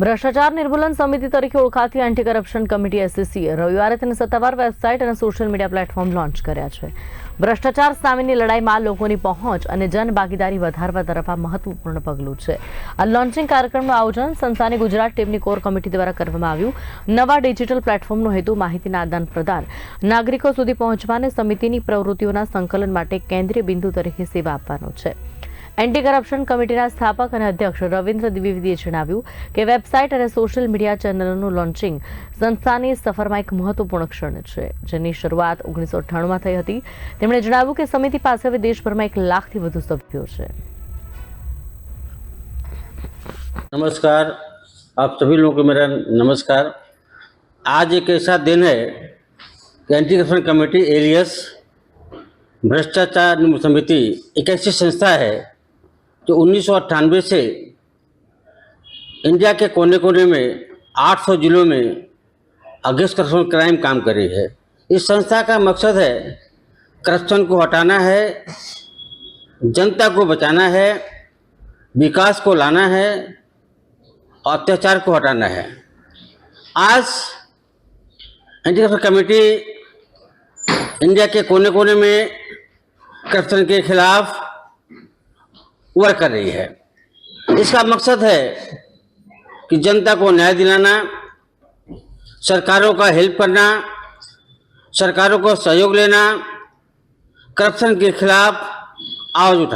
ભ્રષ્ટાચાર નિર્મૂલન સમિતિ તરીકે ઓળખાતી એન્ટી કરપ્શન કમિટી એસસીસીએ રવિવારે તેની સત્તાવાર વેબસાઇટ અને સોશિયલ મીડિયા પ્લેટફોર્મ લોન્ચ કર્યા છે. ભ્રષ્ટાચાર સામેની લડાઈમાં લોકોની પહોંચ અને જનભાગીદારી વધારવા તરફ આ મહત્વપૂર્ણ પગલું છે. આ લોન્ચિંગ કાર્યક્રમનું આયોજન સંસ્થાની ગુજરાત ટીમની કોર કમિટી દ્વારા કરવામાં આવ્યું. નવા ડિજિટલ પ્લેટફોર્મનો હેતુ માહિતીના આદાન પ્રદાન. નાગરિકો સુધી પહોંચવા અને સમિતિની પ્રવૃત્તિઓના સંકલન માટે કેન્દ્રીય બિંદુ તરીકે સેવા આપવાનો છે. એન્ટી કરપ્શન કમિટીના સ્થાપક અને અધ્યક્ષ રવિન્દ્ર દ્વિવેદીએ જણાવ્યું કે વેબસાઇટ અને સોશિયલ મીડિયા ચેનલોનું લોન્ચિંગ સંસ્થાની સફરમાં એક મહત્વપૂર્ણ ક્ષણ છે જેની શરૂઆત ઓગણીસો અઠ્ઠાણુંમાં થઈ હતી તેમણે જણાવ્યું કે સમિતિ પાસે હવે દેશભરમાં એક લાખથી વધુ સભ્યો છે नमस्कार आप सभी लोगों को मेरा नमस्कार आज एक ऐसा दिन है कि एंटी करप्शन कमेटी एलियस भ्रष्टाचार निम्न समिति एक ऐसी संस्था है जो उन्नीस से इंडिया के कोने कोने में 800 जिलों में अगेंस्ट करप्शन क्राइम काम कर रही है। इस संस्था का मकसद है करप्शन को हटाना है, जनता को बचाना है, विकास को लाना है और अत्याचार को हटाना है। आज एंटी करप्शन कमेटी इंडिया के कोने कोने में करप्शन के खिलाफ वर्क कर रही है। इसका मकसद है कि जनता को न्याय दिलाना, सरकारों का हेल्प करना, सरकारों को सहयोग लेना, करप्शन के खिलाफ आवाज़ उठाना।